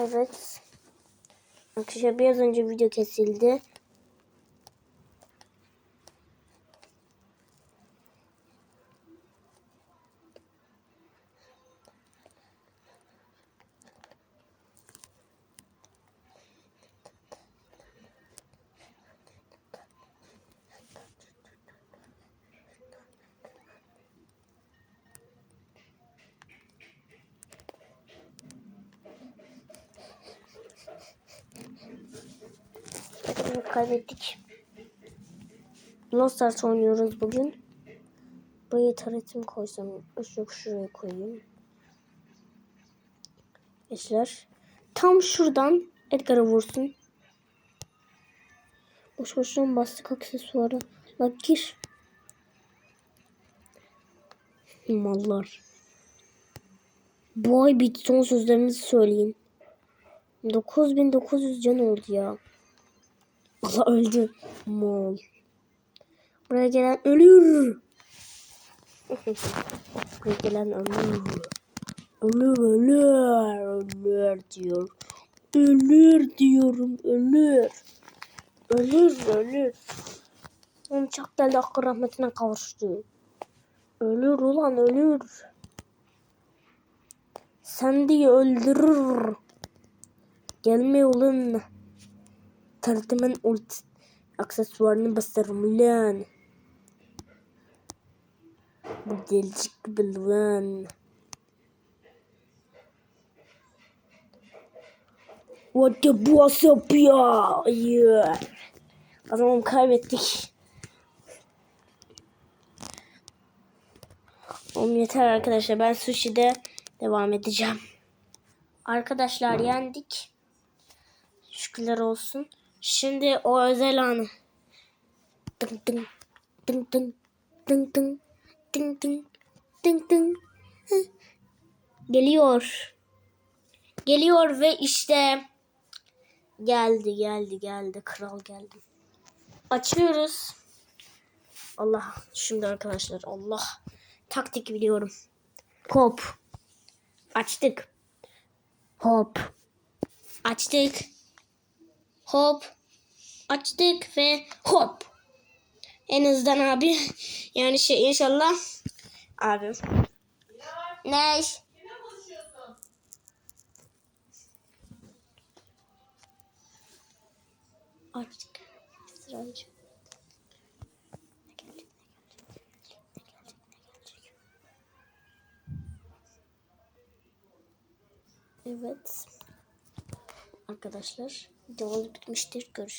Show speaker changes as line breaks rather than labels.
Evet. Arkadaşlar biraz önce video kesildi. Kaybettik. Lost Stars oynuyoruz bugün. Buraya taretimi koysam. Yok şuraya koyayım. Gençler. Tam şuradan Edgar'a vursun. Boş boşuna bastık aksesuarı. La gir. Mallar. Bu ay bitti son sözlerinizi söyleyin. 9900 can oldu ya. Allah öldü. Mol. Buraya gelen ölür. Buraya gelen ölür. Ölür ölür. Ölür diyor. Ölür diyorum. Ölür. Ölür ölür. Onun çok deldi hakkı rahmetine kavuştu. Ölür ulan ölür. Sen diye öldürür. Gelme ulan. Tartımın ult aksesuarını basarım lan. Bu delicik gibi lan. What the boss yapıyor? Yeah. Adamım kaybettik. Oğlum yeter arkadaşlar. Ben sushi'de devam edeceğim. Arkadaşlar yendik. Şükürler olsun. Şimdi o özel anı. Dın dın dın dın dın dın dın dın dın dın. Geliyor. Geliyor ve işte geldi geldi geldi kral geldi. Açıyoruz. Allah şimdi arkadaşlar Allah taktik biliyorum. Hop. Açtık. Hop. Açtık hop açtık ve hop. En azından abi yani şey inşallah abi. Ne? Açtık. Sırancı. Evet. Arkadaşlar videomuz bitmiştir. Görüşürüz.